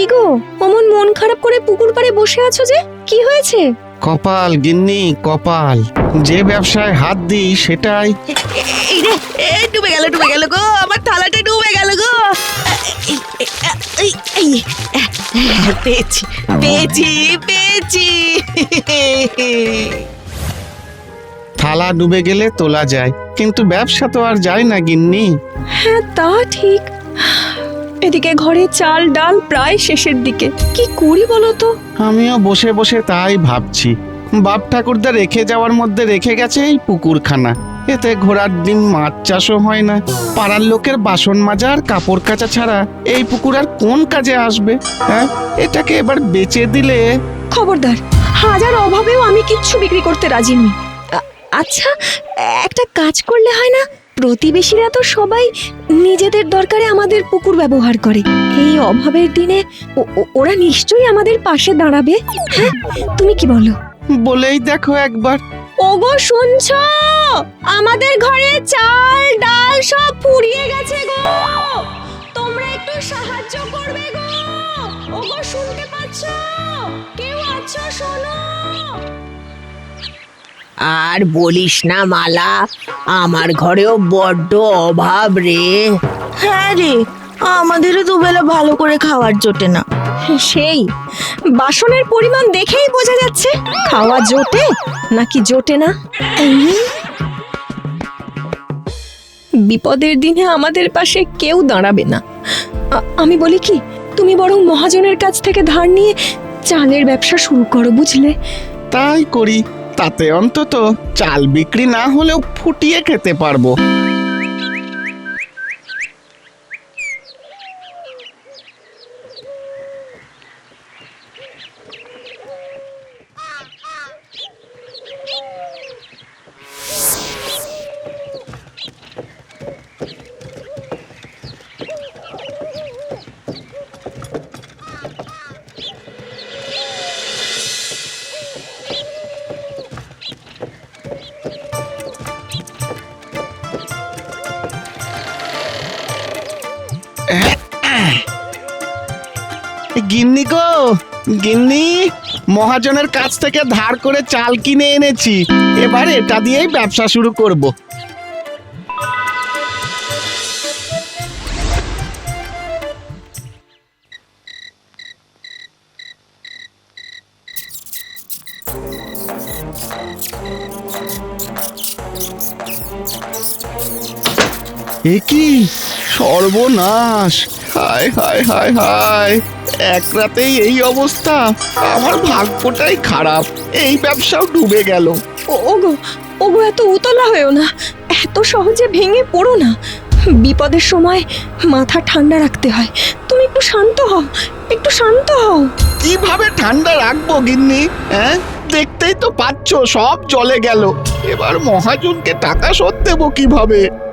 কি গো? অমন মন খারাপ করে পুকুর পাড়ে বসে আছো যে? কি হয়েছে? কপাল গিন্নি কপাল। যে ব্যবসায় হাত দিই সেটাই। এই রে এই ডুবে গেল ডুবে গেল গো। আমার থালাটা ডুবে গেল গো। এই, এই, এই, এই, পেয়েছি পেয়েছি পেয়েছি। থালা ডুবে গেলে তোলা যায় কিন্তু ব্যবসা তো আর যায় না গিন্নি। হ্যাঁ তা ঠিক। এদিকে ঘরে চাল ডাল প্রায় শেষের দিকে। কি করি বলো তো আমিও বসে বসে তাই ভাবছি। বাপ ঠাকুরদা রেখে যাওয়ার মধ্যে রেখে গেছে এই পুকুরখানা। এতে ঘোড়ার ডিম মাছ চাষও হয় না। পাড়ার লোকের বাসন মাজা আর কাপড় কাচা ছাড়া এই পুকুর আর কোন কাজে আসবে হ্যাঁ? এটাকে এবার বেচে দিলে। খবরদার হাজার অভাবেও আমি কিচ্ছু বিক্রি করতে রাজি নই। আচ্ছা একটা কাজ করলে হয় না? প্রতিবেশীরা তো সবাই নিজেদের দরকারে আমাদের পুকুর ব্যবহার করে। এই অভাবের দিনে ওরা নিশ্চয়ই আমাদের পাশে দাঁড়াবে। হ্যাঁ তুমি কি বলো? বলেই দেখো একবার। ওগো শুনছো? আমাদের ঘরে চাল ডাল সব ফুরিয়ে গেছে গো। তোমরা একটু সাহায্য করবে গো। ওগো শুনতে পাচ্ছ? কেউ আছো শোনো। আর বলিস না মালা আমার ঘরেও বড্ড অভাব রে। হ্যাঁ রে আমাদেরও দুবেলা ভালো করে খাওয়ার জোটে না। সেই বাসনের পরিমাণ দেখেই বোঝা যাচ্ছে। খাওয়া জোটে নাকি জোটে না? বিপদের দিনে আমাদের পাশে কেউ দাঁড়াবে না। আমি বলি কি তুমি বরং মহাজনের কাছ থেকে ধার নিয়ে চালের ব্যবসা শুরু করো বুঝলে? তাই করি। তাতে অন্তত চাল বিক্রি না হলেও ফুটিয়ে খেতে পারব। গিন্নি গো, গিন্নি, মহাজনের কাছ থেকে ধার করে চাল কিনে এনেছি। এবার এটা দিয়েই ব্যবসা শুরু করব। এ কি? সর্বনাশ। হায় হায় হায় হায়। এক রাতেই এই অবস্থা। আমার ভাগ্যটাই খারাপ। এই ব্যবসাও ডুবে গেল। ওগো ওগো এত উতলা হয়েও না। এত সহজে ভেঙে পড়ো না। বিপদের সময় মাথা ঠান্ডা রাখতে হয়। তুমি একটু শান্ত হও। একটু শান্ত হও। কীভাবে ঠান্ডা রাখব গিন্নি? হ্যাঁ? দেখতেই তো পাচ্ছ সব জলে গেল। এবার মহাজনকে টাকা শোধ দেবো কীভাবে?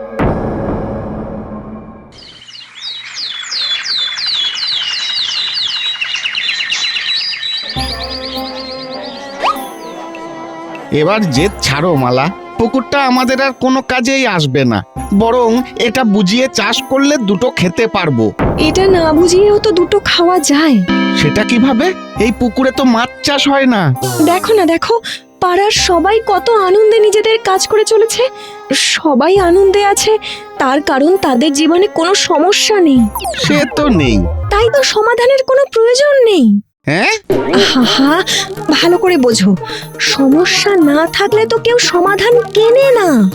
এবার জেদ ছাড়ো মালা। পুকুরটা আমাদের আর কোনো কাজেই আসবে না। বরং এটা বুঝিয়ে চাষ করলে দুটো খেতে পারব। এটা না বুঝিয়েও তো দুটো খাওয়া যায়। সেটা কীভাবে? এই পুকুরে তো মাছ চাষ হয় না। দেখো না দেখো পাড়ার সবাই কত আনন্দে নিজেদের কাজ করে চলেছে। সবাই আনন্দে আছে তার কারণ তাদের জীবনে কোনো সমস্যা নেই। সে তো নেই। তাই তো সমাধানের কোনো প্রয়োজন নেই। হ্যাঁ? আহা ভালো করে বোঝো। সমস্যা না থাকলে তো কেউ সমাধান কেনে না।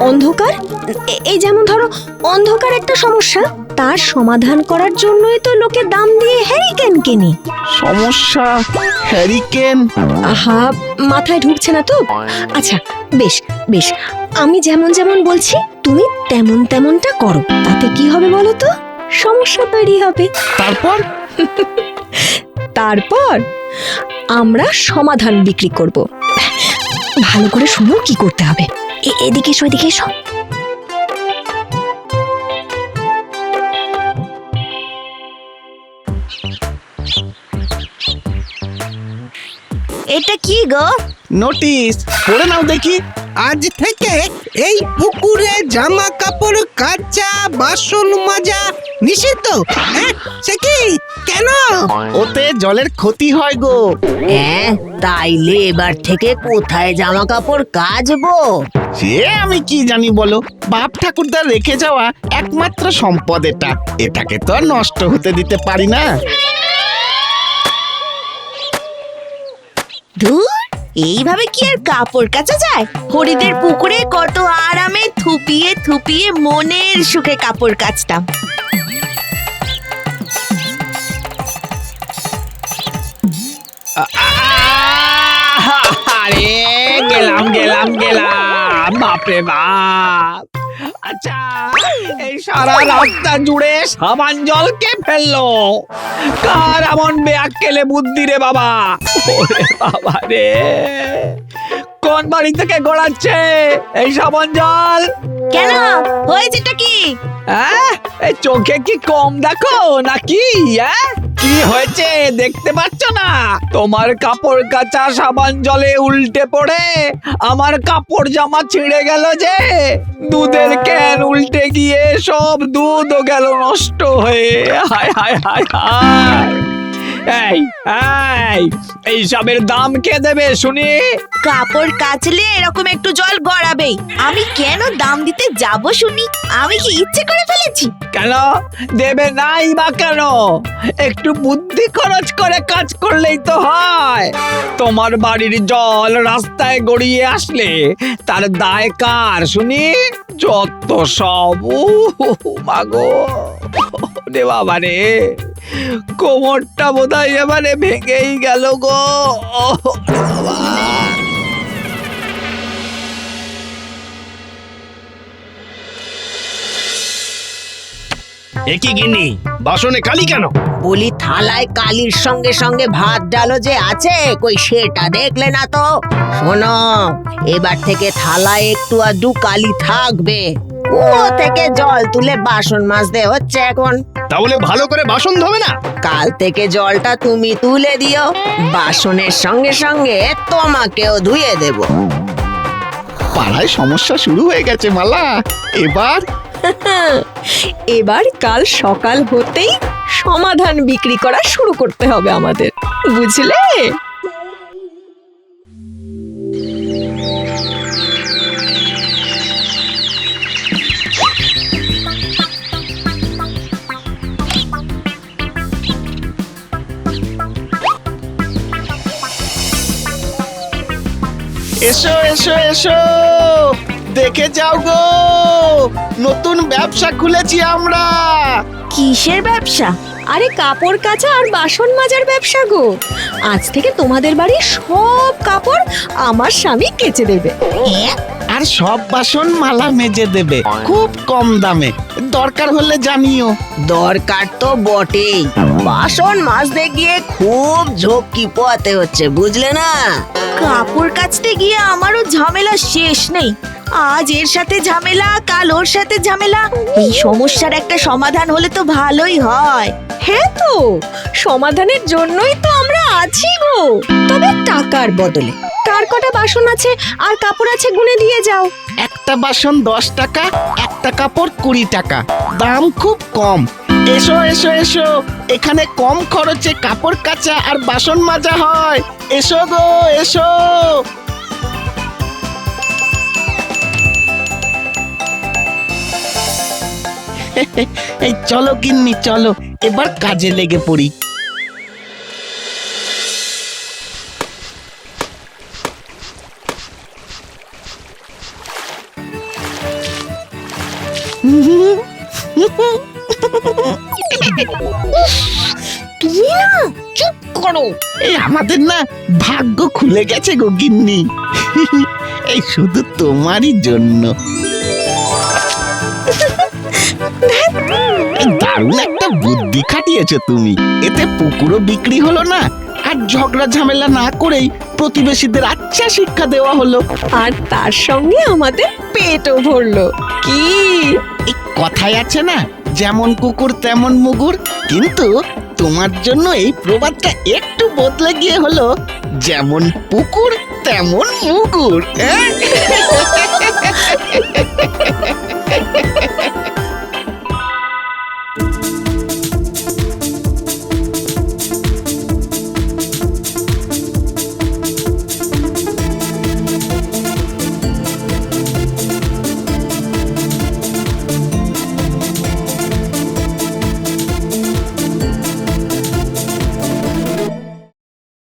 অন্ধকার? এ- এই যেমন ধরো অন্ধকার একটা সমস্যা। তার সমাধান করার জন্যই তো লোকে দাম দিয়ে হ্যারিকেন কেনে। সমস্যা? হ্যারিকেন আহা মাথায় ঢুকছে না তো? আচ্ছা বেশ বেশ। আমি যেমন যেমন বলছি তুমি তেমন তেমনটা করো। তাতে কি হবে বলো তো? সমস্যা তৈরি হবে। তারপর? তারপর আমরা সমাধান বিক্রি করব। ভালো করে শুনো কি করতে হবে। এদিকে এসো এদিকে এসো। এটা কি গো? নোটিশ পড়ে নাও দেখি। আজ থেকে এই পুকুরে জামা কাপড় কাচা বাসন মাজা। নিষিদ্ধ? হ্যাঁ সে কি? কেন? ওতে জলের ক্ষতি হয় গো। হ্যাঁ তাইলে এবার থেকে কোথায় জামা কাপড় কাচবো? সে আমি কি জানি বলো? বাপ ঠাকুরদা রেখে যাওয়া একমাত্র সম্পদ এটা। এটাকে তো আর নষ্ট হতে দিতে পারি না। ধুর এইভাবে কি আর কাপড় কাচা যায়? হরিদের পুকুরে কত আরামে থুপিয়ে থুপিয়ে মনের সুখে কাপড় কাচতাম। গেলাম গেলাম গেলাম। বাপরে বাপ। আচ্ছা এই সারা রাস্তা জুড়ে সাবান জল কে ফেলল? কার এমন বেয়াক্কেলে বুদ্ধি রে বাবা? বাবা রে। কোন বাড়ি থেকে গড়াচ্ছে এই সাবান জল? কেন? হয়েছেটা কি? চোখে কি কম দেখো নাকি হ্যাঁ? কি হয়েছে দেখতে পাচ্ছ না? তোমার কাপড় কাচা সাবান জলে উল্টে পড়ে, আমার কাপড় জামা ছিঁড়ে গেল যে। দুধের ক্যান উল্টে গিয়ে সব দুধও গেল নষ্ট হয়ে। হায় হায় হায় হায়। এই এই এই সবের দাম কে দেবে শুনি? কাপড় কাচলে এরকম একটু জল গড়াবেই। আমি কেন দাম দিতে যাব শুনি? আমি কি ইচ্ছে করে ফেলেছি? কেন? দেবে নাই বা কেন? একটু বুদ্ধি খরচ করে কাজ করলেই তো হয়। তোমার বাড়ির জল রাস্তায় গড়িয়ে আসলে তার দায় কার শুনি? যত সব মাগো। রে বাবা রে কোমরটা বোধহয় এবারে ভেঙেই গেল গো। একই গিন্নি? বাসনে কালি কেন? বলি থালায় কালির সঙ্গে সঙ্গে ভাত ডালো যে আছে কই সেটা দেখলে না তো। শোনো এবার থেকে থালায় একটু আধটু কালি থাকবে। ও থেকে জল তুলে বাসন মাজতে হচ্ছে এখন। তাহলে ভালো করে বাসন ধোবে না? কাল থেকে জলটা তুমি তুলে দিও। বাসনের সঙ্গে সঙ্গে তোমাকেও ধুয়ে দেব। পাড়ায় সমস্যা শুরু হয়ে গেছে মালা। এবার এবার কাল সকাল হতেই সমাধান বিক্রি করা শুরু করতে হবে আমাদের, বুঝলে? এসো এসো এসো। দেখে যাও গো। নতুন ব্যবসা খুলেছি আমরা। কিসের ব্যবসা? আরে কাপড় কাচা আর বাসন মাজার ব্যবসা গো। আজ থেকে তোমাদের বাড়ির সব কাপড় আমার স্বামী কেচে দেবে। আর সব বাসন মালা মেজে দেবে খুব কম দামে। দরকার হলে জানিও। দরকার তো বটেই। বাসন মাজতে গিয়ে খুব ঝক্কি পোয়াতে হচ্ছে বুঝলে না? কাপড় কাচতে গিয়ে আমারও ঝামেলা শেষ নেই। আজ এর সাথে ঝামেলা কাল ওর সাথে ঝামেলা। এই সমস্যার একটা সমাধান হলে তো ভালোই হয়। হ্যাঁ তো সমাধানের জন্যই তো আমরা আছি গো। তবে টাকার বদলে কার কটা বাসন আছে আর কাপড় আছে গুনে দিয়ে যাও। একটা বাসন দশ টাকা একটা কাপড় কুড়ি টাকা দাম খুব কম। এসো এসো এসো এখানে কম খরচে কাপড় কাচা আর বাসন মাজা হয়। এসো গো এসো। এই চলো গিন্নি চলো। এবার কাজে লেগে পড়ি। চুপ করো। এই আমাদের না ভাগ্য খুলে গেছে গো গিন্নি। এই শুধু তোমারই জন্য। দারুণ একটা বুদ্ধি খাটিয়েছো তুমি। এতে পুকুরও বিক্রি হলো না। আর ঝগড়া ঝামেলা না করেই প্রতিবেশীদের আচ্ছা শিক্ষা দেওয়া হলো। আর তার সঙ্গে আমাদের পেটও ভরলো। কি? এই কথায় আছে না যেমন কুকুর তেমন মুগুর। কিন্তু তোমার জন্য এই প্রবাদটা একটু বদলে গিয়ে হলো যেমন পুকুর তেমন মুগুর হ্যাঁ?